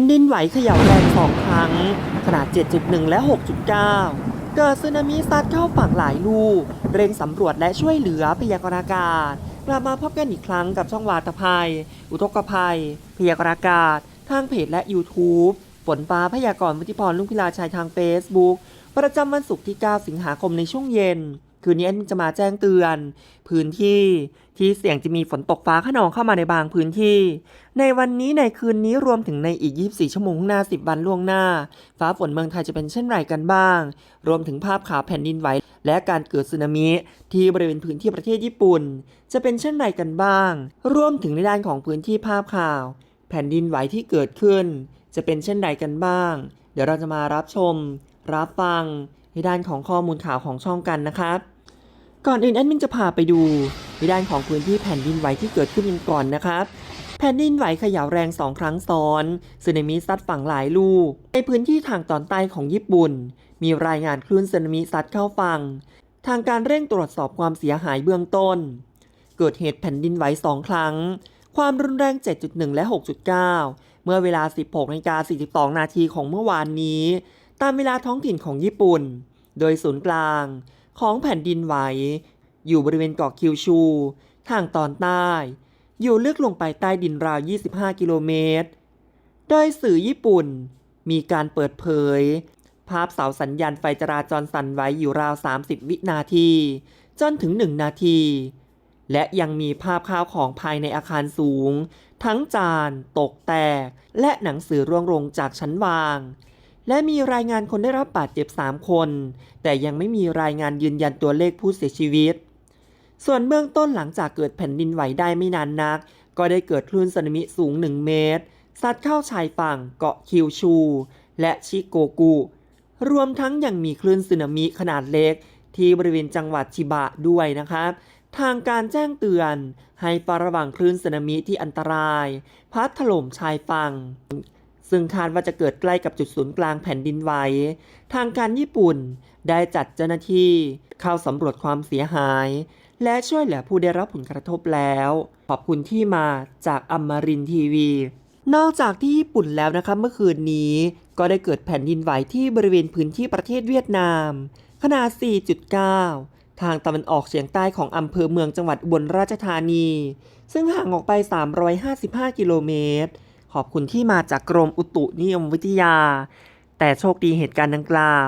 นดินไหวเขย่าแรงสองครั้ง ขนาด 7.1 และ 6.9 เกิดสึนามิซัดเข้าฝั่งหลายลูก เร่งสำรวจและช่วยเหลือพยากรณ์อากาศ กลับมาพบกันอีกครั้งกับช่องวาตภัย อุทกภัย พยากรณ์อากาศ ทางเพจและ YouTube ฝนฟ้าพยากรณ์วุฒิพรลุงพิลาชัยทาง Facebook ประจำวันศุกร์ที่ 9 สิงหาคมในช่วงเย็น คืนนี้จะมาแจ้งเตือน พื้นที่ที่เสี่ยงจะมีฝนตกฟ้าขนองเข้ามาในบางพื้นที่ ในวันนี้ในคืนนี้รวมถึงในอีก 24 ชั่วโมงข้างหน้า 10 วันล่วงหน้า ฟ้าฝนเมืองไทยจะเป็นเช่นไรกันบ้าง รวมถึงภาพข่าวแผ่นดินไหวและการเกิดสึนามิที่บริเวณพื้นที่ประเทศญี่ปุ่น จะเป็นเช่นไรกันบ้าง รวมถึงในด้านของพื้นที่ภาพข่าว แผ่นดินไหวที่เกิดขึ้น จะเป็นเช่นไรกันบ้าง เดี๋ยวเราจะมารับชม รับฟัง ในด้านของข้อมูลข่าวของช่องกันนะครับ ก่อนอื่นแอดมินจะพาไปดูในด้านของพื้นที่แผ่นดินไหวที่เกิดขึ้นกันก่อนนะครับแผ่นดินไหวเขย่าแรงสองครั้งซ้อนสึนามิซัดฝั่งหลายลูก ในพื้นที่ทางตอนใต้ของญี่ปุ่น มีรายงานคลื่นสึนามิซัดเข้าฝั่ง ทางการเร่งตรวจสอบความเสียหายเบื้องต้น เกิดเหตุแผ่นดินไหวสองครั้ง ความรุนแรง 7.1 และ 6.9 เมื่อเวลา 16นาฬิกา42 นาทีของเมื่อวานนี้ ตามเวลาท้องถิ่นของญี่ปุ่น โดยศูนย์กลางของแผ่นดินไหว อยู่บริเวณเกาะคิวชู ทางตอนใต้ อยู่ลึกลงไปใต้ดินราว 25 กิโลเมตร โดยสื่อญี่ปุ่นมีการเปิดเผย ภาพเสาสัญญาณไฟจราจรสั่นไหวอยู่ราว 30 วินาที จนถึง 1 นาที และยังมีภาพข้าวของภายในอาคารสูง ทั้งจาน ตกแตก และหนังสือร่วงลงจากชั้นวาง และมีรายงานคนได้รับบาดเจ็บ 3 คน แต่ยังไม่มีรายงานยืนยันตัวเลขผู้เสียชีวิต ส่วนเบื้องต้นหลังจากเกิดแผ่นดินไหวได้ไม่นานนัก ก็ได้เกิดคลื่นสึนามิสูง 1 เมตรซัดเข้าชายฝั่งเกาะคิวชู และชิโกกุ รวมทั้งยังมีคลื่นสึนามิขนาดเล็ก ที่บริเวณจังหวัดชิบะด้วยนะครับทางการแจ้งเตือน ให้ระวังคลื่นสึนามิที่อันตราย พัดถล่มชายฝั่ง ซึ่งคาดว่าจะเกิดใกล้กับจุดศูนย์กลางแผ่นดินไหว ทางการญี่ปุ่นได้จัดเจ้าหน้าที่เข้าสำรวจความเสียหาย และช่วยเหลือผู้ได้รับผลกระทบแล้ว ขอบคุณที่มาจากอมรินทีวี นอกจากที่ญี่ปุ่นแล้วนะครับเมื่อคืนนี้ ก็ได้เกิดแผ่นดินไหวที่บริเวณพื้นที่ประเทศเวียดนาม ขนาด 4.9 ทางตะวันออกเฉียงใต้ของอำเภอเมืองจังหวัดอุบลราชธานี ซึ่งห่างออกไป 355 กิโลเมตร ขอบคุณที่มาจากกรมอุตุนิยมวิทยา แต่โชคดีเหตุการณ์ดังกล่าว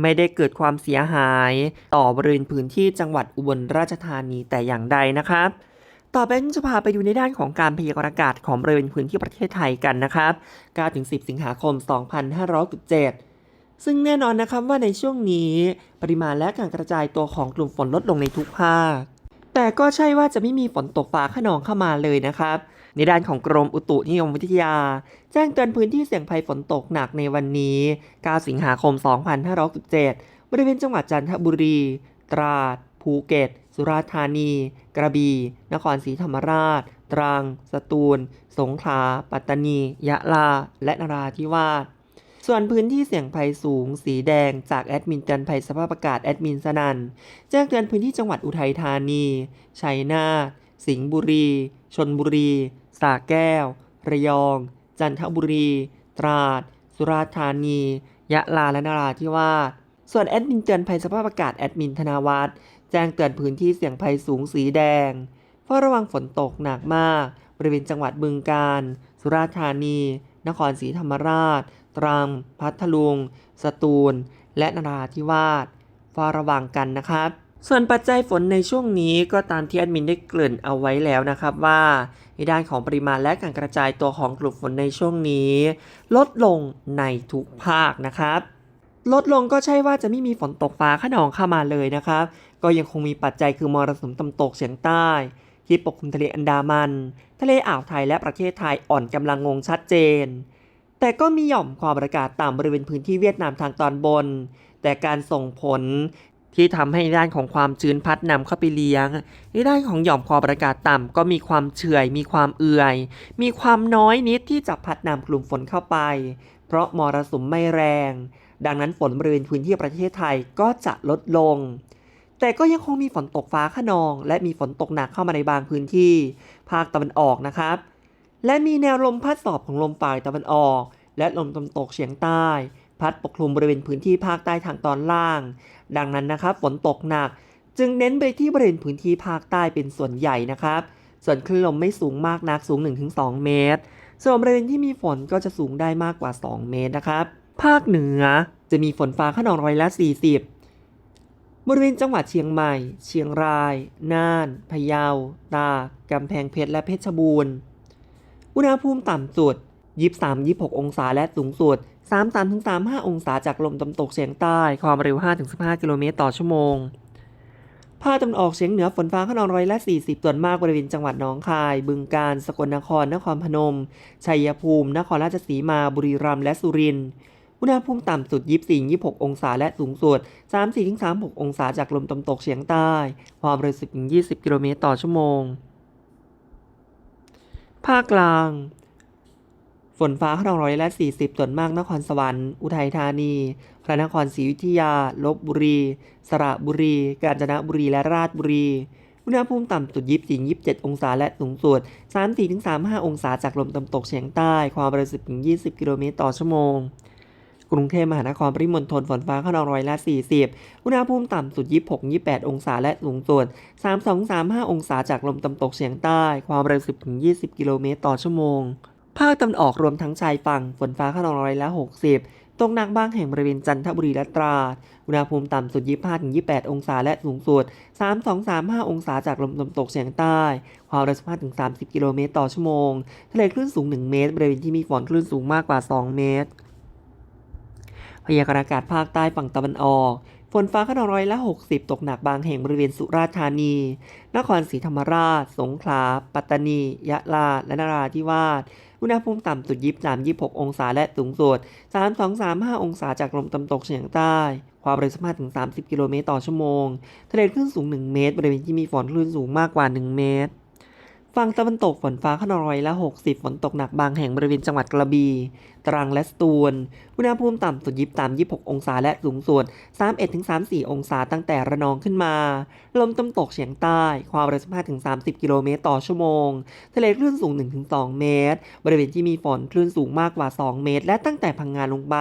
ไม่ได้เกิดความเสียหาย ต่อบริเวณพื้นที่จังหวัดอุบลราชธานีแต่อย่างใดนะครับ ต่อไปจะพาไปดูในด้านของการพยากรณ์อากาศของบริเวณพื้นที่ประเทศไทยกันนะครับ9-10 สิงหาคม 2567ซึ่งแน่นอนนะครับว่าในช่วงนี้ปริมาณและการกระจายตัวของกลุ่มฝนลดลงในทุกภาค แต่ก็ใช่ว่าจะไม่มีฝนตกฟ้าขนองเข้ามาเลยนะครับ ในด้านของกรมอุตุนิยมวิทยา แจ้งเตือนพื้นที่เสี่ยงภัยฝนตกหนักในวันนี้ 9 สิงหาคม 2567 บริเวณจังหวัดจันทบุรี ตราด ภูเก็ต สุราษฎร์ธานี กระบี่ นครศรีธรรมราช ตรัง สตูล สงขลา ปัตตานี ยะลา และนราธิวาส ส่วนพื้นที่เสี่ยงภัยสูง สีแดง จากแอดมินเตือนภัยสภาพอากาศแอดมินสนันแจ้งเตือนพื้นที่จังหวัดอุทัยธานี ชัยนาท สิงห์บุรี ชนบุรี สระแก้ว ระยอง จันทบุรี ตราด สุราษฎร์ธานี ยะลา และนราธิวาส ส่วนแอดมินเตือนภัยสภาพอากาศแอดมินธนาวัฒน์แจ้งเตือนพื้นที่เสี่ยงภัยสูงสีแดงเฝ้าระวังฝนตกหนักมาก บริเวณจังหวัดบึงกาฬ สุราษฎร์ธานี นครศรีธรรมราช ตรัง พัทลุง สตูล และนราธิวาสเฝ้าระวังกันนะครับ ส่วนปัจจัยฝนในช่วงนี้ก็ตามที่แอดมินได้เกริ่นเอาไว้แล้วนะครับว่าในด้านของปริมาณและการกระจายตัวของกลุ่มฝนในช่วงนี้ ลดลงในทุกภาคนะครับ ลดลงก็ใช่ว่าจะไม่มีฝนตกฟ้าขนองเข้ามาเลยนะครับ ก็ยังคงมีปัจจัยคือมรสุมตะวันตกเฉียงใต้ ที่ปกคลุมทะเลอันดามัน ทะเลอ่าวไทยและประเทศไทยอ่อนกำลังงงชัดเจน แต่ก็มีหย่อมความกดอากาศต่ำบริเวณพื้นที่เวียดนามทางตอนบนแต่การส่งผล ที่ทำให้ด้านของความชื้นพัดนำเข้าไปเลี้ยง ในด้านของหย่อมความกดอากาศต่ำก็มีความเฉื่อย มีความเอื่อย มีความน้อยนิดที่จะพัดนำกลุ่มฝนเข้าไป เพราะมรสุมไม่แรง ดังนั้นฝนบริเวณพื้นที่ประเทศไทยก็จะลดลง แต่ก็ยังคงมีฝนตกฟ้าขนอง และมีฝนตกหนักเข้ามาในบางพื้นที่ ภาคตะวันออกนะครับ และมีแนวลมพัดสอบของลมฝ่ายตะวันออก และลมตะวันตกเฉียงใต้ พัดปกคลุมบริเวณพื้นที่ภาคใต้ทางตอนล่าง ดังนั้นนะครับฝนตกหนัก จึงเน้นไปที่บริเวณพื้นที่ภาคใต้เป็นส่วนใหญ่นะครับ ส่วนคลื่นลมไม่สูงมากนักสูง 1-2 เมตร ส่วนบริเวณที่มีฝนก็จะสูงได้มากกว่า 2 เมตรนะครับ ภาคเหนือจะมีฝนฟ้าขนองร้อยละ 40บริเวณจังหวัดเชียงใหม่ เชียงราย น่าน พะเยา ตาก กำแพงเพชร และเพชรบูรณ์ อุณหภูมิต่ำสุด 23-26 องศาและสูงสุด 33-35 องศาจากลมตะวันตกเฉียงใต้ ความเร็ว 5-15 กิโลเมตรต่อชั่วโมง ภาคตะวันออกเฉียงเหนือฝนฟ้าขนองร้อยละ 40 ส่วนมากบริเวณจังหวัดหนองคาย บึงกาฬ สกลนคร นครพนม ชัยภูมิ นครราชสีมา บุรีรัมย์ และสุรินทร์ อุณหภูมิต่ำสุด 24-26 องศาและสูงสุด 34-36 องศาจากลมตะวันตกเฉียงใต้ ความเร็ว 10-20 กิโลเมตรต่อชั่วโมง ภาคกลาง ฝนฟ้าขนองร้อยละ 40 ส่วนมากนครสวรรค์ อุทัยธานี พระนครศรีอยุธยา ลบบุรี สระบุรี กาญจนบุรี และราชบุรี อุณหภูมิต่ำสุด 24-27 องศาและสูงสุด 34-35 องศาจากลมตะวันตกเฉียงใต้ ความเร็ว10-20 กิโลเมตรต่อชั่วโมงกรุงเทพมหานครปริมณฑลฝนฟ้าขนองร้อยละ 40 อุณหภูมิต่ำสุด 26-28 องศาและสูงสุด 32-35 องศาจากลมตะวันตกเฉียงใต้ ความเร็ว 10-20 กิโลเมตรต่อชั่วโมง ภาคตะวันออกรวมทั้งชายฝั่งฝนฟ้าขนองร้อยละ 60 ตกหนักบ้างแห่งบริเวณจันทบุรีและตราด อุณหภูมิต่ำสุด 25-28 องศาและสูงสุด 32-35 องศาจากลมตะวันตกเฉียงใต้ ความเร็ว15-30 กิโลเมตรต่อชั่วโมง ทะเลคลื่นสูง 1 เมตร บริเวณที่มีฝนคลื่นสูงมากกว่า 2 เมตร พยากรณ์อากาศภาคใต้ฝั่งตะวันออกฝนฟ้าขนองร้อยละ 60 ตกหนักบางแห่งบริเวณสุราษฎร์ธานี นครศรีธรรมราช สงขลา ปัตตานี ยะลา และนราธิวาส อุณหภูมิต่ำสุด 23-26 องศาและสูงสุด 32-35 องศาจากลมตะวันตกเฉียงใต้ ความเร็วสัมผัสถึง 30 กิโลเมตรต่อชั่วโมง ทะเลคลื่นสูง 1 เมตร บริเวณที่มีฝนคลื่นสูงมากกว่า 1 เมตรฝั่งตะวันตกฝนฟ้าขนองร้อยละ 60 ฝนตกหนักบางแห่งบริเวณจังหวัดกระบี่ตรังและสตูล อุณหภูมิต่ำสุด 23-26 องศาและสูงสุด 31-34 องศาตั้งแต่ระนองขึ้นมา ลมตะวันตกเฉียงใต้ ความเร็ว 15-30 กิโลเมตรต่อชั่วโมง ทะเลคลื่นสูง 1-2 เมตร บริเวณที่มีฝนคลื่นสูงมากกว่า 2 เมตร และตั้งแต่พังงานลงไป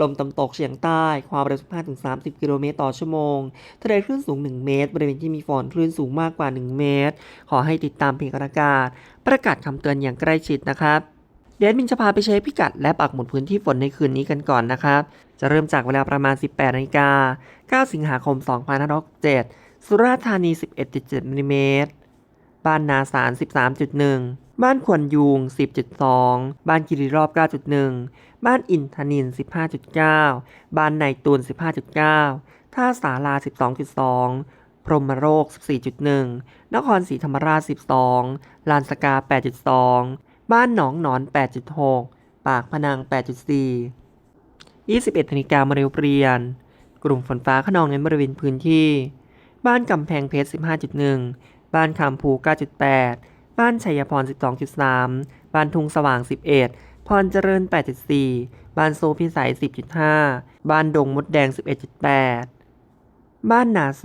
ลมตะวันตกเฉียงใต้ ความเร็ว 15-30 กิโลเมตรต่อชั่วโมง ทะเลคลื่นสูง 1 เมตร บริเวณที่มีฝนคลื่นสูงมากกว่า 1 เมตร ขอให้ติดตามเพจอากาศ ประกาศคำเตือนอย่างใกล้ชิดนะครับ เดี๋ยวมินจะพาไปเช็คพิกัดและปักหมุดพื้นที่ฝนในคืนนี้กันก่อนนะครับ จะเริ่มจากเวลาประมาณ 18นาฬิกา9สิงหาคม 2567สุราษฎร์ธานี 11.7มิลลิเมตร บ้านนาสาร 13.1 บ้านขวนยูง 10.2 บ้านกิริรอบ 9.1 บ้านอินทนิน 15.9 บ้านในตูน 15.9 ท่าสารา12.2พรหมโรค 14.1 นครศรีธรรมราช 12 ลานสกา 8.2 บ้านหนองหนอน 8.6 ปากพนัง 8.4 21นาฬิกามาเร็วเปลี่ยน กลุ่มฝนฟ้าขนองเน้นบริเวณพื้นที่ บ้านกำแพงเพชร 15.1 บ้านคำภู 9.8 บ้านชัยพร 12.3 บ้านทุงสว่าง 11 พรเจริญ 8.4 บ้านโซพิสัย 10.5 บ้านดงมดแดง 11.8 บ้านนาโซ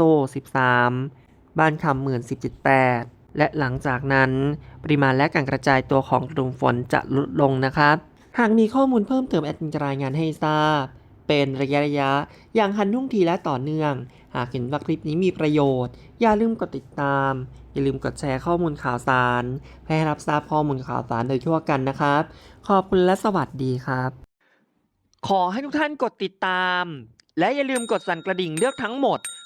13 บ้านคำหมื่น10.8 และหลังจากนั้น ปริมาณและการกระจายตัวของกลุ่มฝนจะลดลงนะครับ หากมีข้อมูลเพิ่มเติมแอดมินจะรายงานให้ทราบ เป็นระยะระยะๆอย่างทันท่วงทีและต่อเนื่อง หากเห็นว่าคลิปนี้มีประโยชน์ อย่าลืมกดติดตาม อย่าลืมกดแชร์ข้อมูลข่าวสารเพื่อให้รับทราบข้อมูลข่าวสารโดยทั่วกันนะครับ ขอบคุณและสวัสดีครับ ขอให้ทุกท่านกดติดตาม และอย่าลืมกดสั่นกระดิ่งเลือกทั้งหมด